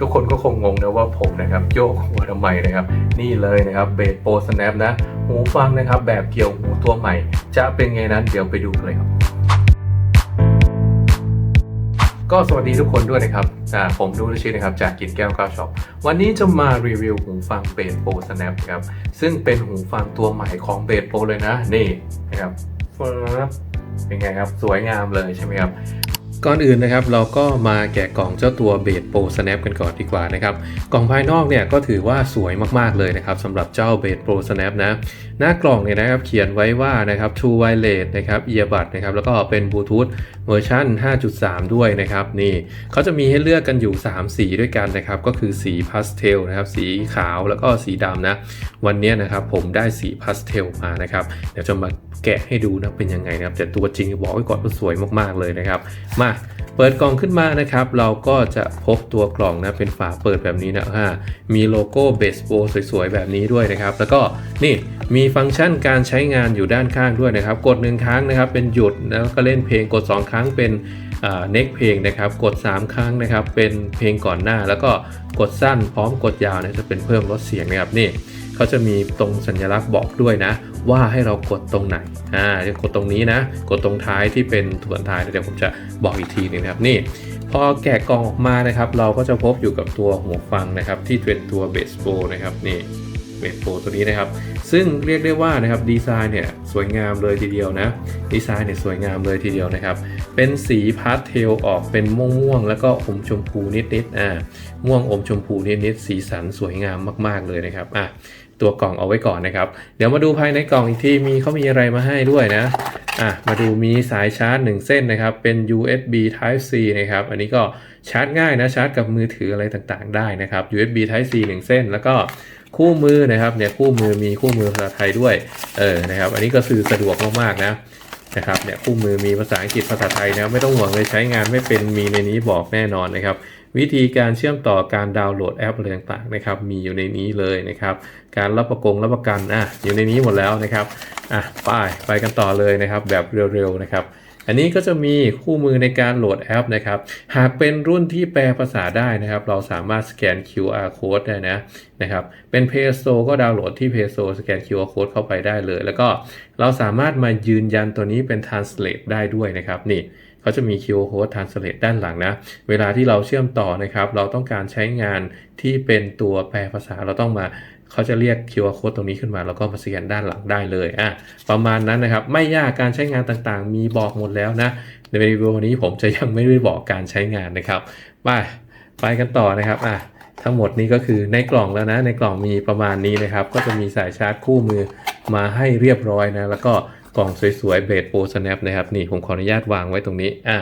ทุกคนก็คงงงนะว่าผมนะครับโยกหัวทำไมนะครับ นี่เลยนะครับเบสโปรสแนปนะหูฟังนะครับแบบเกี่ยวหูตัวใหม่ จะเป็นไงนั้นเดี๋ยวไปดูกันเลยครับ ก็สวัสดีทุกคนด้วยนะครับอ่าผมดูนชิตนะครับจากกินแก้วก้าวช็อปวันนี้จะมารีวิวหูฟังเบสโปรสแนปครับซึ่งเป็นหูฟังตัวใหม่ของเบสโปรเลยนะนี่นะครับฟับเป็นไงครับ สวยงามเลยใช่ไหมครับ ก่อนอื่นนะครับเราก็มาแกะกล่องเจ้าตัวเบสโปรสแนปกันก่อนดีกว่านะครับกล่องภายนอกเนี่ยก็ถือว่าสวยมากๆเลยนะครับสำหรับเจ้าเบสโปรสแนปนะหน้ากล่องเนี่ยนะครับเขียนไว้ว่านะครับ True Wireless นะครับเอียบัดนะครับแล้วก็เป็นบลูทูธเวอร์ชัน5.3 ด้วยนะครับนี่เขาจะมีให้เลือกกันอยู่ 3 สีด้วยกันนะครับก็คือสีพาสเทลนะครับสีขาวแล้วก็สีดำนะวันนี้นะครับผมได้สีพาสเทลมานะครับเดี๋ยวจะมาแกะให้ดูนะเป็นยังไงนะครับแต่ตัวจริงบอกไว้ก่อนว่าสวยมากๆเลยนะครับมา เปิดกล่องขึ้นมานะครับ เราก็จะพบตัวกล่องนะเป็นฝาเปิดแบบนี้นะฮะมีโลโก้เบสโปสวยๆ แบบนี้ด้วยนะครับ แล้วก็นี่มีฟังก์ชันการใช้งานอยู่ด้านข้างด้วยนะครับ กด 1 ครั้งนะครับ เป็นหยุดแล้วก็เล่นเพลงกด 2 ครั้งเป็นเน็กเพลงนะครับ กด 3 ครั้งนะครับ เป็นเพลงก่อนหน้า แล้วก็กดสั้นพร้อมกดยาวเนี่ยจะเป็นเพิ่มลดเสียงนะครับนี่เขาจะมีตรงสัญลักษณ์บอกด้วยนะ ว่าให้เรากดตรงไหน อ่าเดี๋ยวกดตรงนี้นะ กดตรงท้ายที่เป็นส่วนท้ายเดี๋ยวผมจะบอกอีกทีหนึงนะครับนี่พอแกะกล่องออกมานะครับ เราก็จะพบอยู่กับตัวหูฟังนะครับ ที่เป็นตัวเบสโปนะครับนี่เบสโปตัวนี้นะครับ ซึ่งเรียกได้ว่านะครับดีไซน์เนี่ยสวยงามเลยทีเดียวนะดีไซน์เนี่ยสวยงามเลยทีเดียวนะครับ เป็นสีพาสเทลออกเป็นม่วงๆแล้วก็อมชมพูนิดๆอ่าม่วงอมชมพูนิดๆสีสันสวยงามมาก ๆเลยนะครับอะ ตัวกล่องเอาไว้ก่อนนะครับ เดี๋ยวมาดูภายในกล่องอีกทีมีเขามีอะไรมาให้ด้วยนะอะมาดูมีสายชาร์จ 1 เส้นนะครับ เป็น USB Type C นะครับ อันนี้ก็ชาร์จง่ายนะชาร์จกับมือถืออะไรต่างๆ ได้นะครับ USB Type C 1 เส้น แล้วก็คู่มือนะครับเนี่ยคู่มือมีคู่มือภาษาไทยด้วยเออนะครับ อันนี้ก็คือสะดวกมากๆนะนะครับเนี่ยคู่มือมีภาษาอังกฤษภาษาไทยนะไม่ต้องห่วงเลยใช้งานไม่เป็นมีในนี้บอกแน่นอนนะครับ วิธีการเชื่อมต่อการดาวน์โหลดแอปอะไรต่างๆนะครับ มีอยู่ในนี้เลยนะครับ การรับประกงรับประกันอะอยู่ในนี้หมดแล้วนะครับอะไปไปกันต่อเลยนะครับแบบเร็วๆนะครับอันนี้ก็จะมีคู่มือในการโหลดแอปนะครับ หากเป็นรุ่นที่แปลภาษาได้นะครับ เราสามารถสแกน QR code ได้นะนะครับ เป็น Play Store ก็ดาวน์โหลดที่ Play Store สแกน QR code เข้าไปได้เลย แล้วก็เราสามารถมายืนยันตัวนี้เป็น Translate ได้ด้วยนะครับนี่ เขาจะมี QR code Translate ด้านหลังนะ เวลาที่เราเชื่อมต่อนะครับ เราต้องการใช้งานที่เป็นตัวแปลภาษาเราต้องมาเขาจะเรียก QR code ตรงนี้ขึ้นมาแล้วก็มาสแกนด้านหลังได้เลยอะประมาณนั้นนะครับ ไม่ยากการใช้งานต่างๆ มีบอกหมดแล้วนะ ในรีวิววันนี้ผมจะยังไม่ได้บอกการใช้งานนะครับไปไปกันต่อนะครับอะทั้งหมดนี้ก็คือในกล่องแล้วนะ ในกล่องมีประมาณนี้นะครับ ก็จะมีสายชาร์จคู่มือมาให้เรียบร้อยนะ แล้วก็ กล่องสวยๆเบสโปรสแนปนะครับนี่ผมขออนุญาตวางไว้ตรงนี้อะ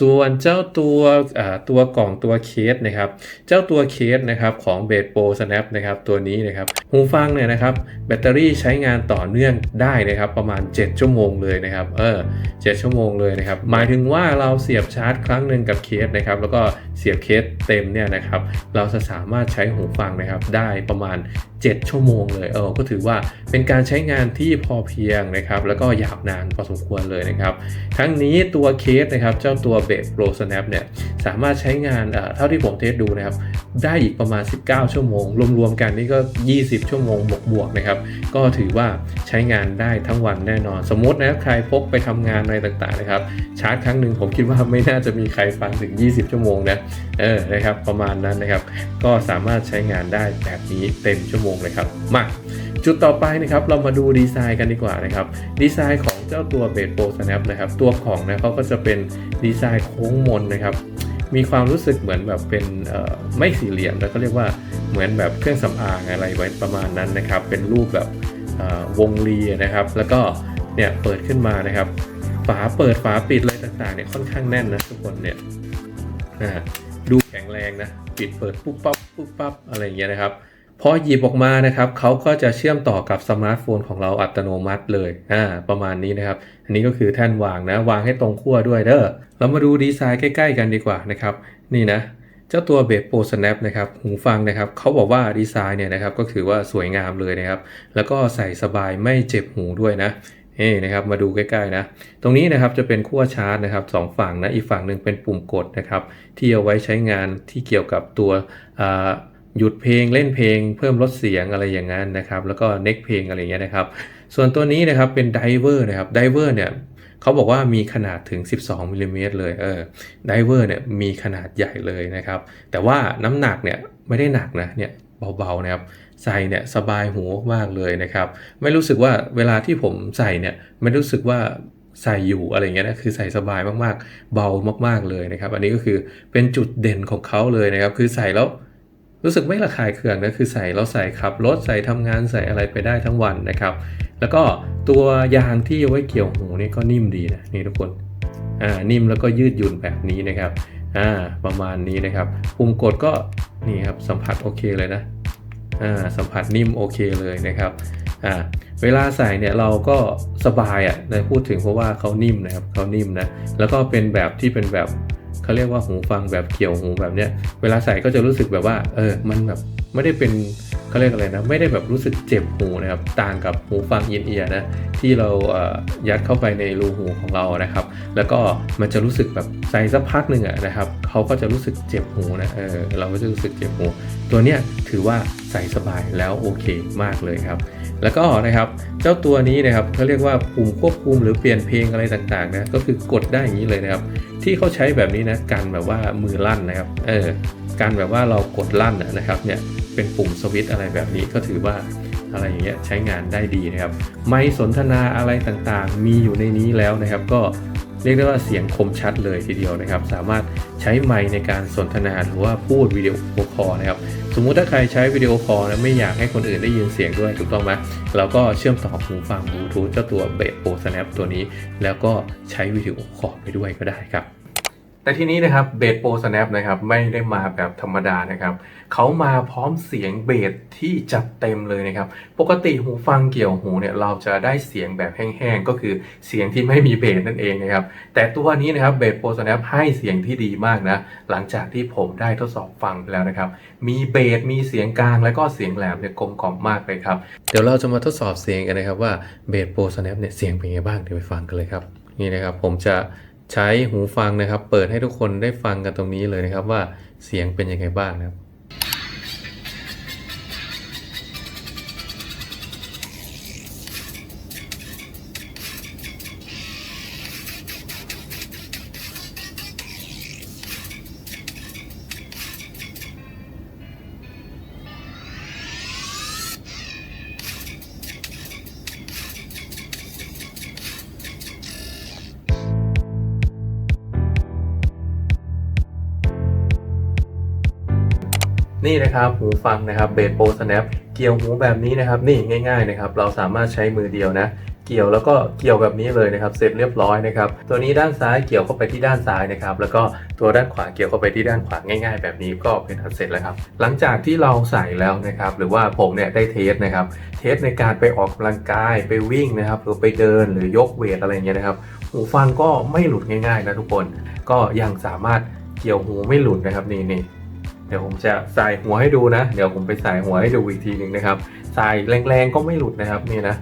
ส่วนเจ้าตัวอ่าตัวกล่องตัวเคสนะครับ เจ้าตัวเคสนะครับของเบสโปรสแนปนะครับตัวนี้นะครับหูฟังเนี่ยนะครับแบตเตอรี่ใช้งานต่อเนื่องได้นะครับประมาณ 7 ชั่วโมงเลยนะครับเออ7ชั่วโมงเลยนะครับหมายถึงว่าเราเสียบชาร์จครั้งหนึ่งกับเคสนะครับแล้วก็ เสียบเคสเต็มเนี่ยนะครับเราจะสามารถใช้หูฟังนะครับได้ประมาณ 7 ชั่วโมงเลยเออก็ถือว่าเป็นการใช้งานที่พอเพียงนะครับแล้วก็ยาวนานพอสมควรเลยนะครับทั้งนี้ตัวเคสนะครับเจ้าตัวเบสโปรสแนปเนี่ยสามารถใช้งานเอ่อเท่าที่ผมเทสดูนะครับ ได้อีกประมาณ 19 ชั่วโมง รวมๆกันนี่ก็ 20 ชั่วโมงบวกๆนะครับ ก็ถือว่าใช้งานได้ทั้งวันแน่นอน สมมตินะครับใครพกไปทำงานอะไรต่างๆนะครับ ชาร์จครั้งหนึ่งผมคิดว่าไม่น่าจะมีใครฟังถึง 20 ชั่วโมงนะ เออ นะครับ ประมาณนั้นนะครับ ก็สามารถใช้งานได้แบบนี้เต็มชั่วโมงเลยครับ มาจุดต่อไปนะครับเรามาดูดีไซน์กันดีกว่านะครับดีไซน์ของเจ้าตัวเบสโปรสแนปนะครับตัวของนะเขาก็จะเป็นดีไซน์โค้งมนนะครับ มีความรู้สึกเหมือนแบบเป็นไม่สี่เหลี่ยมแล้วก็เรียกว่าเหมือนแบบเครื่องสำอางอะไรไว้ประมาณนั้นนะครับ เป็นรูปแบบวงรีนะครับ แล้วก็เนี่ยเปิดขึ้นมานะครับ ฝาเปิดฝาปิดอะไรต่างๆเนี่ยค่อนข้างแน่นนะทุกคนเนี่ยดูแข็งแรงนะ ปิดเปิดปุ๊บปั๊บปุ๊บปั๊บอะไรอย่างเงี้ยนะครับ พอหยิบออกมานะครับเขาก็จะเชื่อมต่อกับสมาร์ทโฟนของเราอัตโนมัติเลยอ่าประมาณนี้นะครับ อันนี้ก็คือแท่นวางนะ วางให้ตรงขั้วด้วยเด้อเรามาดูดีไซน์ใกล้ ๆ กันดีกว่านะครับ นี่นะเจ้าตัวเบสโปรสแนปนะครับหูฟังนะครับเขาบอกว่าดีไซน์เนี่ยนะครับก็คือว่าสวยงามเลยนะครับ แล้วก็ใส่สบายไม่เจ็บหูด้วยนะเฮ้นะครับมาดูใกล้ๆนะ ตรงนี้นะครับจะเป็นขั้วชาร์จนะครับสองฝั่งนะอีกฝั่งหนึ่งเป็นปุ่มกดนะครับที่เอาไว้ใช้งานที่เกี่ยวกับตัวอ่า หยุดเพลงเล่นเพลง เพิ่มลดเสียงอะไรอย่างนั้นนะครับ แล้วก็เน็กเพลงอะไรอย่างเงี้ยนะครับ ส่วนตัวนี้นะครับเป็นไดเวอร์นะครับไดเวอร์เนี่ยเขาบอกว่ามีขนาดถึง 12มิลลิเมตรเลยเออไดเวอร์เนี่ยมีขนาดใหญ่เลยนะครับ แต่ว่าน้ำหนักเนี่ยไม่ได้หนักนะเนี่ยเบาๆนะครับใส่เนี่ยสบายหูมากเลยนะครับ ไม่รู้สึกว่าเวลาที่ผมใส่เนี่ยไม่รู้สึกว่าใส่อยู่อะไรเงี้ยนะคือใส่สบายมากๆ เบามากๆเลยนะครับ อันนี้ก็คือเป็นจุดเด่นของเขาเลยนะครับ คือใส่แล้ว รู้สึกไม่ระคายเคืองนะคือใส่แล้วใส่ขับรถใส่ทำงานใส่อะไรไปได้ทั้งวันนะครับ แล้วก็ตัวยางที่ไว้เกี่ยวหูนี่ก็นิ่มดีนะนี่ทุกคนอ่านิ่มแล้วก็ยืดหยุ่นแบบนี้นะครับอ่าประมาณนี้นะครับปุ่มกดก็นี่ครับสัมผัสโอเคเลยนะอ่าสัมผัสนิ่มโอเคเลยนะครับอ่าเวลาใส่เนี่ยเราก็สบายอะในพูดถึงเพราะว่าเขานิ่มนะครับเขานิ่มนะแล้วก็เป็นแบบที่เป็นแบบ เขาเรียกว่าหูฟังแบบเกี่ยวหูแบบเนี้ยเวลาใส่ก็จะรู้สึกแบบว่าเออมันแบบไม่ได้เป็นเขาเรียกอะไรนะไม่ได้แบบรู้สึกเจ็บหูนะครับต่างกับหูฟังอินเอียร์นะที่เราเอ่อยัดเข้าไปในรูหูของเรานะครับ แล้วก็มันจะรู้สึกแบบใส่สักพักหนึ่งอะนะครับเขาก็จะรู้สึกเจ็บหูนะเออเราก็จะรู้สึกเจ็บหูตัวเนี้ยถือว่าใส่สบายแล้วโอเคมากเลยครับ แล้วก็นะครับเจ้าตัวนี้นะครับเขาเรียกว่าปุ่มควบคุมหรือเปลี่ยนเพลงอะไรต่างๆนะก็คือกดได้อย่างนี้เลยนะครับ ที่เขาใช้แบบนี้นะกันแบบว่ามือลั่นนะครับเออกันแบบว่าเรากดลั่นนะครับเนี่ยเป็นปุ่มสวิตช์อะไรแบบนี้ก็ถือว่าอะไรอย่างเงี้ยใช้งานได้ดีนะครับ ไม่สนทนาอะไรต่างๆ มีอยู่ในนี้แล้วนะครับ ก็ เรียกได้ว่าเสียงคมชัดเลยทีเดียวนะครับ สามารถใช้ไมค์ในการสนทนาหรือว่าพูดวิดีโอคอลนะครับ สมมุติถ้าใครใช้วิดีโอคอลนะไม่อยากให้คนอื่นได้ยินเสียงด้วยถูกต้องไหมเราก็เชื่อมต่อหูฟังบลูทูธเจ้าตัวเบสโอสแนปตัวนี้ แล้วก็ใช้วิดีโอคอลไปด้วยก็ได้ครับ แต่ทีนี้นะครับเบสโ o Snap นะครับไม่ได้มาแบบธรรมดานะครับเขามาพร้อมเสียงเบสที่จัดเต็มเลยนะครับ ปกติหูฟังเกี่ยวหูเนี่ยเราจะได้เสียงแบบแห้งๆก็คือเสียงที่ไม่มีเบสนั่นเองนะครับ แต่ตัวนี้นะครับเบสโ o Snap ให้เสียงที่ดีมากนะ หลังจากที่ผมได้ทดสอบฟังไปแล้วนะครับ มีเบสมีเสียงกลางแล้วก็เสียงแหลมเนี่ยกลมกล่อมมากเลยครับ เดี๋ยวเราจะมาทดสอบเสียงกันนะครับว่าเบสโ o Snap เนี่ยเสียงเป็นไงบ้างเดี๋ยวไปฟังกันเลยครับนี่นะครับผมจะ ใช้หูฟังนะครับ เปิดให้ทุกคนได้ฟังกันตรงนี้เลยนะครับ ว่าเสียงเป็นยังไงบ้างนะครับ นี่นะครับหูฟังนะครับเบสโ o Snap เกี่ยวหูแบบนี้นะครับนี่ง่ายๆนะครับเราสามารถใช้มือเดียวนะเกี่ยวแล้วก็เกี่ยวแบบนี้เลยนะครับ เสร็จเรียบร้อยนะครับ ตัวนี้ด้านซ้ายเกี่ยวเข้าไปที่ด้านซ้ายนะครับ แล้วก็ตัวด้านขวาเกี่ยวเข้าไปที่ด้านขวาง่าย ๆ แบบนี้ก็เป็นอันเสร็จแล้วครับ หลังจากที่เราใส่แล้วนะครับ หรือว่าผมเนี่ยได้เทสนะครับ เทสในการไปออกกำลังกายไปวิ่งนะครับหรือไปเดินหรือยกเวทอะไรเงี้ยนะครับ หูฟังก็ไม่หลุดง่ายๆนะทุกคน ก็ยังสามารถเกี่ยวหูไม่หลุดนะครับนี่นี่ เดี๋ยวผมจะใส่หัวให้ดูนะ เดี๋ยวผมไปใส่หัวให้ดูอีกทีหนึ่งนะครับใส่แรงๆก็ไม่หลุดนะครับนี่นะ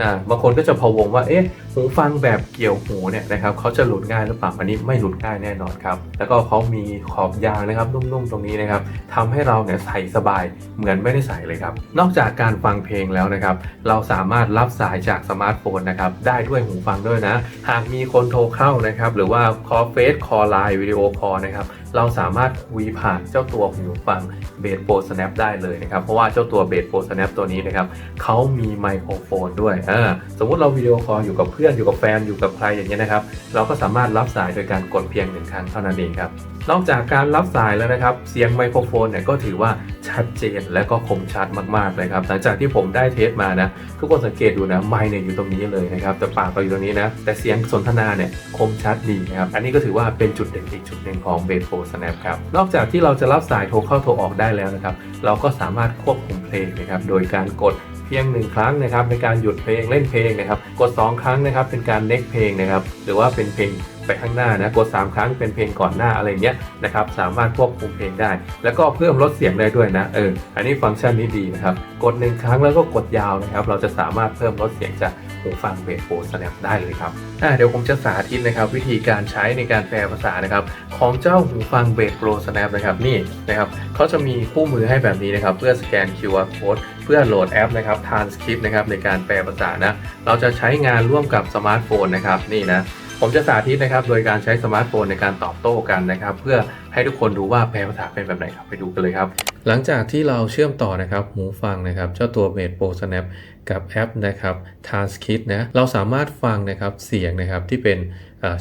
นะบางคนก็จะพะวงว่าเอ๊ะ หูฟังแบบเกี่ยวหูเนี่ยนะครับเขาจะหลุดง่ายหรือเปล่าอันนี้ไม่หลุดง่ายแน่นอนครับ แล้วก็เขามีขอบยางนะครับนุ่มๆตรงนี้นะครับทำให้เราเนี่ยใส่สบายเหมือนไม่ได้ใส่เลยครับ นอกจากการฟังเพลงแล้วนะครับ เราสามารถรับสายจากสมาร์ทโฟนนะครับได้ด้วยหูฟังด้วยนะ หากมีคนโทรเข้านะครับ หรือว่าคอเฟสคอไลน์วิดีโอคอนะครับเราสามารถคุยผ่านเจ้าตัวหูฟังเบสโ o Snap ได้เลยนะครับ เพราะว่าเจ้าตัวเบสโ o Snap ตัวนี้นะครับเขามีไมโครโฟนด้วยอ่าสมมุติเราวิดีโอคอลอยู่กับเพื่อนอยู่กับแฟนอยู่กับใครอย่างเงี้ยนะครับ เราก็สามารถรับสายโดยการกดเพียงหนึ่งครั้งเท่านั้นเองครับนอกจากการรับสายแล้วนะครับ เสียงไมโครโฟนเนี่ยก็ถือว่าชัดเจนและก็คมชัดมากๆเลยครับ หลังจากที่ผมได้เทสมานะทุกคนสังเกตดูนะไมค์เนี่ยอยู่ตรงนี้เลยนะครับแต่ปากเราอยู่ตรงนี้นะแต่เสียงสนทนาเนี่ยคมชัดดีนะครับอันนี้ก็ถือว่าเป็นจุดเด่นอีกจุดหนึ่งของเบสโ o Snap ครับนอกจากที่เราจะรับสายโทรเข้าโทรออกได้แล้วนะครับ เราก็สามารถควบคุมเพลงนะครับโดยการกด เพียงหนึ่งครั้งนะครับในการหยุดเพลงเล่นเพลงนะครับ กด 2 ครั้งนะครับเป็นการเน็กเพลงนะครับหรือว่าเป็นเพลงไปข้างหน้านะกด 3 ครั้งเป็นเพลงก่อนหน้าอะไรเงี้ยนะครับสามารถควบคุมเพลงได้ แล้วก็เพิ่มลดเสียงได้ด้วยนะเอออันนี้ฟังก์ชันนี้ดีนะครับกด 1 ครั้งแล้วก็กดยาวนะครับเราจะสามารถเพิ่มลดเสียงจากหูฟังเบสโฟสแนปได้เลยครับอ่าเดี๋ยวผมจะสาธิตนะครับวิธีการใช้ในการแปลภาษานะครับของเจ้าหูฟังเบสโ o สแนปนะครับนี่นะครับเขาจะมีคู่มือให้แบบนี้นะครับเพื่อสแกน QR code เพื่อโหลดแอปนะครับ Transcript นะครับในการแปลภาษานะ เราจะใช้งานร่วมกับสมาร์ทโฟนนะครับนี่นะผมจะสาธิตนะครับ โดยการใช้สมาร์ทโฟนในการตอบโต้กันนะครับ เพื่อให้ทุกคนดูว่าแปลภาษาเป็นแบบไหนครับไปดูกันเลยครับ หลังจากที่เราเชื่อมต่อนะครับหูฟังนะครับ เจ้าตัว m a d e Pro Snap กับแอปนะครับ Transcript นะเราสามารถฟังนะครับเสียงนะครับที่เป็น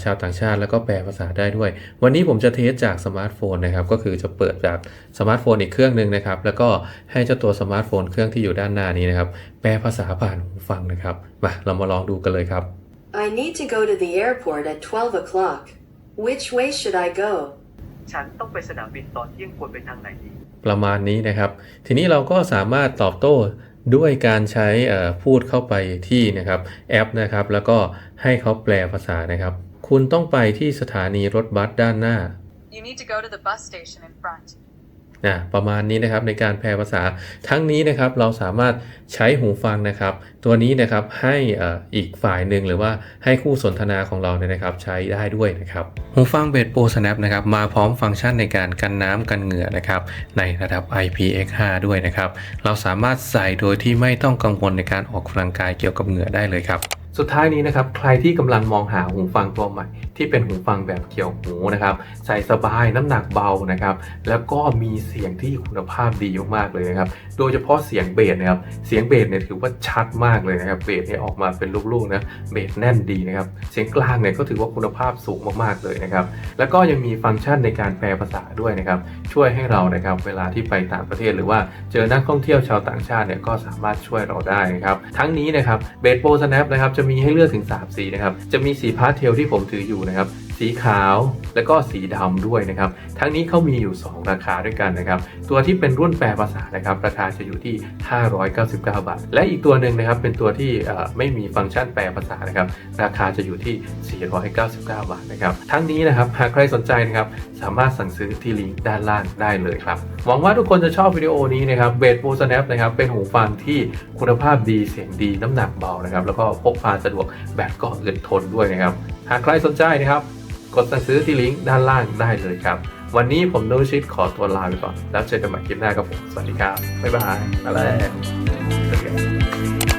ชาวต่างชาติแล้วก็แปลภาษาได้ด้วย วันนี้ผมจะเทสจากสมาร์ทโฟนนะครับก็คือจะเปิดจากสมาร์ทโฟนอีกเครื่องหนึ่งนะครับแล้วก็ให้เจ้าตัวสมาร์ทโฟนเครื่องที่อยู่ด้านหน้านี้นะครับแปลภาษาผ่านหูฟังนะครับมาเรามาลองดูกันเลยครับ I need to go to the airport at 12 o'clock. Which way should I go? ฉันต้องไปสนามบินตอนเที่ยงควรไปทางไหนดีประมาณนี้นะครับ ทีนี้เราก็สามารถตอบโต้ด้วยการใช้เอ่อพูดเข้าไปที่นะครับแอปนะครับ แล้วก็ให้เขาแปลภาษานะครับ คุณต้องไปที่สถานีรถบัสด้านหน้า You need to go to the bus station in front. นะประมาณนี้นะครับในการแปลภาษาทั้งนี้นะครับเราสามารถใช้หูฟังนะครับ ตัวนี้นะครับให้เอ่ออีกฝ่ายหนึ่งหรือว่าให้คู่สนทนาของเราเนี่ยนะครับ ใช้ได้ด้วยนะครับหูฟังเบสโปร Snap นะครับมาพร้อมฟังก์ชันในการกันน้ำกันเหงื่อนะครับในระดับ IPX5 ด้วยนะครับ เราสามารถใส่โดยที่ไม่ต้องกังวลในการออกกำลังกายเกี่ยวกับเหงื่อได้เลยครับ สุดท้ายนี้นะครับใครที่กำลังมองหาหูฟังตัวใหม่ ที่เป็นหูฟังแบบเกี่ยวหูนะครับใส่สบายน้ำหนักเบานะครับแล้วก็มีเสียงที่คุณภาพดีมากเลยนะครับโดยเฉพาะเสียงเบสนะครับเสียงเบสเนี่ยถือว่าชัดมากเลยนะครับเบสเนี่ยออกมาเป็นลูกๆนะเบสแน่นดีนะครับเสียงกลางเนี่ยก็ถือว่าคุณภาพสูงมากๆเลยนะครับแล้วก็ยังมีฟังก์ชันในการแปลภาษาด้วยนะครับช่วยให้เรานะครับเวลาที่ไปต่างประเทศหรือว่าเจอนักท่องเที่ยวชาวต่างชาติเนี่ยก็สามารถช่วยเราได้นะครับทั้งนี้นะครับเบสโปรสแนปนะครับจะมีให้เลือกถึง 3 สีนะครับ จะมีสีพาสเทลที่ผมถืออยู่นะครับ สีขาวแล้วก็สีดำด้วยนะครับ ทั้งนี้เขามีอยู่ 2 ราคาด้วยกันนะครับ ตัวที่เป็นรุ่นแปลภาษานะครับ ราคาจะอยู่ที่ 599 บาท และอีกตัวหนึ่งนะครับ เป็นตัวที่ไม่มีฟังก์ชันแปลภาษานะครับ ราคาจะอยู่ที่ 499 บาทนะครับ ทั้งนี้นะครับ หากใครสนใจนะครับ สามารถสั่งซื้อที่ลิงก์ด้านล่างได้เลยครับ หวังว่าทุกคนจะชอบวิดีโอนี้นะครับเบสโ o สแนปนะครับ เป็นหูฟังที่คุณภาพดีเสียงดีน้ำหนักเบานะครับ แล้วก็พกพาสะดวกแบตก็อึดทนด้วยนะครับ หากใครสนใจนะครับ กดสั่งซื้อที่ลิงก์ด้านล่างได้เลยครับ วันนี้ผมนุชิตขอตัวลาไปก่อน แล้วเจอกันใหม่คลิปหน้ากับผม สวัสดีครับ บ๊ายบายมาแล้ว